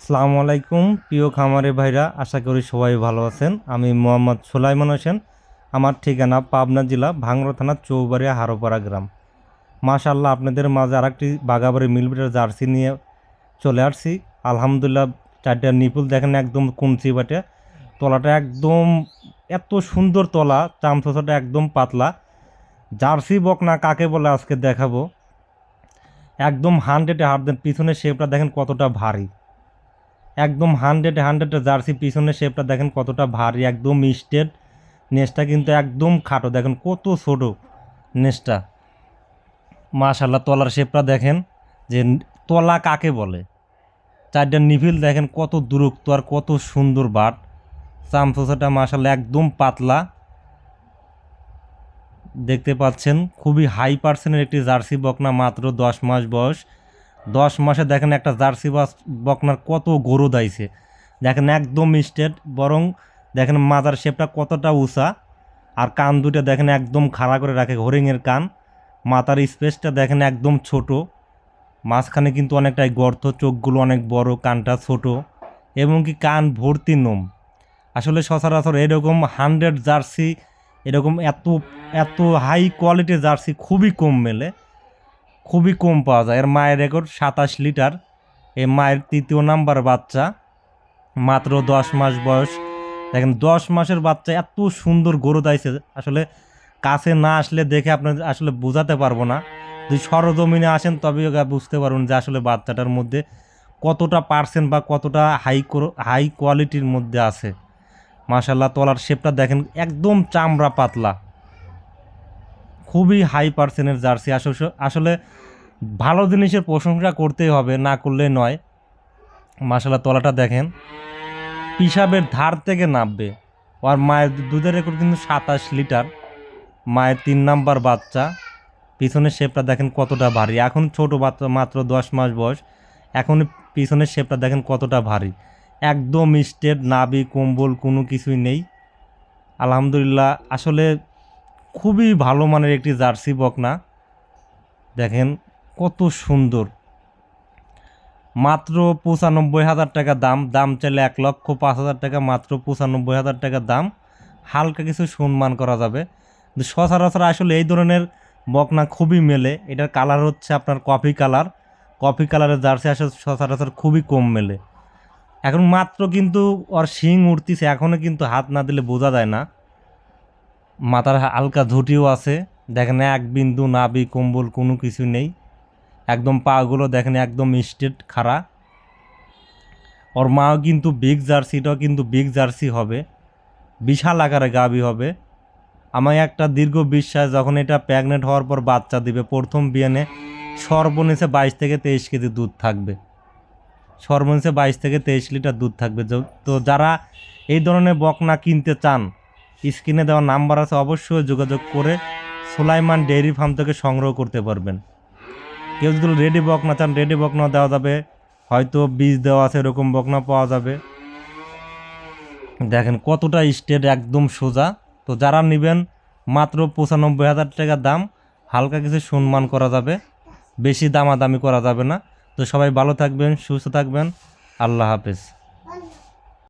আসসালামু আলাইকুম, প্রিয় খামারে ভাইরা, আশা করি সবাই ভালো আছেন। আমি মোহাম্মদ সোলাইমান হোসেন, আমার ঠিকানা পাবনা জেলা ভাঙড়া থানা চৌবাড়িয়া হারোপাড়া গ্রাম। মাশাল্লাহ আপনাদের মাঝে আরেকটি বাগাবাড়ি মিলবিটার জার্সি নিয়ে চলে আসছি। আলহামদুলিল্লাহ, চারটা নিপুল দেখেন, একদম কুমচি বাটে। তলাটা একদম, এত সুন্দর তলা চামচোচাটা একদম পাতলা। জার্সি বকনা কাকে বলে আজকে দেখাবো। একদম হান্ড্রেডে হান্ড্রেড পিছনের শেপটা দেখেন কতটা ভারী। একদম হান্ড্রেড হান্ড্রেড জার্সি পিছনের শেপটা দেখেন কতটা ভারী, একদম স্টেট নেসটা কিন্তু একদম খাটো, দেখেন কত ছোট নেসটা। মাশাল্লাহ তলার শেপটা দেখেন যে তলা কাকে বলে? চারটা নিভিল দেখেন কত দূরত্ব আর কত সুন্দর বাট। চামচোচাটা মাশাল্লাহ একদম পাতলা। দেখতে পাচ্ছেন, খুবই হাই পার্সেন্টের একটি জার্সি বকনা, মাত্র দশ মাস বয়স। দশ মাসে দেখেন একটা জার্সি বাস বকনার কত গরু দাইছে। দেখেন একদম স্টেট বরং দেখেন মাজার শেপটা কতটা উঁচা, আর কান দুটো দেখেন একদম খাড়া করে রাখে হরিংয়ের কান। মাথার স্পেসটা দেখেন একদম ছোট, মাঝখানে কিন্তু অনেকটাই গর্ত, চোখগুলো অনেক বড়, কানটা ছোট, এবং কি কান ভর্তি নোম। আসলে সচরাচর এরকম হান্ড্রেড জার্সি, এরকম এত এত হাই কোয়ালিটির জার্সি খুবই কম মেলে। খুবই কম পাওয়া যায়। এর মায়ের রেকর্ড সাতাশ লিটার। এই মায়ের তৃতীয় নাম্বার বাচ্চা, মাত্র দশ মাস বয়স। দেখেন, দশ মাসের বাচ্চা এত সুন্দর গরু দাইছে। আসলে কাছে না আসলে দেখে আপনার আসলে বোঝাতে পারব না। যদি সরজমিনে আসেন তবে বুঝতে পারবেন যে আসলে বাচ্চাটার মধ্যে কতটা পার্সেন্ট বা কতটা হাই হাই কোয়ালিটির মধ্যে আছে। মাশাল্লাহ তলার শেপটা দেখেন, একদম চামড়া পাতলা। খুবই হাই পার্সেন্টের জার্সি আসলে ভালো জিনিসের প্রশংসা করতেই হবে, না করলে নয়। মাশাল্লাহ তলাটা দেখেন। পিসাবের ধার থেকে নামবে। আর মায়ের দুধের রেকর্ড কিন্তু সাতাশ লিটার। মায়ের তিন নাম্বার বাচ্চা। পিছনের শেপটা দেখেন কতটা ভারী। এখন ছোট বাচ্চা, মাত্র দশ মাস বয়স। এখন পিছনের শেপটা দেখেন কতটা ভারী। একদম স্টেট নাবি কম্বল, কোনো কিছুই নেই। আলহামদুলিল্লাহ, আসলে খুবই ভালো মানের একটি জার্সি বকনা। দেখেন কত সুন্দর। মাত্র পঁচানব্বই হাজার টাকা দাম দাম চাইলে এক লক্ষ পাঁচ হাজার টাকা, মাত্র পঁচানব্বই হাজার টাকা দাম। হালকা কিছু সম্মান করা যাবে। সচরাচর আসলে এই ধরনের বকনা খুবই মেলে। এটার কালার হচ্ছে আপনার কফি কালার। কফি কালারের জার্সি আসলে সচরাচর খুবই কম মেলে। এখন মাত্র কিন্তু ওর শিং উঠতিছে এখনও কিন্তু হাত না দিলে বোঝা যায় না। মাথার হালকা ঝুঁটিও আছে। দেখেন এক বিন্দু নাবি কম্বল কোনো কিছু নেই। একদম পাগুলো দেখেন একদম স্টেট খাড়া। ওর মাও কিন্তু বিগ জার্সিটাও কিন্তু বিগ জার্সি হবে। বিশাল আকারে গাবি হবে। আমায় একটা দীর্ঘ বিশ্বাস, যখন এটা প্রেগনেন্ট হওয়ার পর বাচ্চা দিবে, প্রথম বিয়ানে সর্বনিচে বাইশ থেকে তেইশ কেজি দুধ থাকবে। সর্বনিচে বাইশ থেকে তেইশ লিটার দুধ থাকবে। তো যারা এই ধরনের বকনা কিনতে চান স্ক্রিনে দেওয়া নাম্বার আছে, অবশ্যই যোগাযোগ করে সোলাইমান ডেইরি ফার্ম থেকে সংগ্রহ করতে পারবেন। কেউ যদি রেডি বকনা চান রেডি বকনা দেওয়া যাবে। হয়তো বীজ দেওয়া আছে, এরকম বকনা পাওয়া যাবে। দেখেন কতটা স্টেট একদম সোজা। তো যারা নেবেন মাত্র পঁচানব্বই হাজার টাকা দাম, হালকা কিছু সম্মান করা যাবে। বেশি দামাদামি করা যাবে না। তো সবাই ভালো থাকবেন, সুস্থ থাকবেন। আল্লাহ হাফেজ।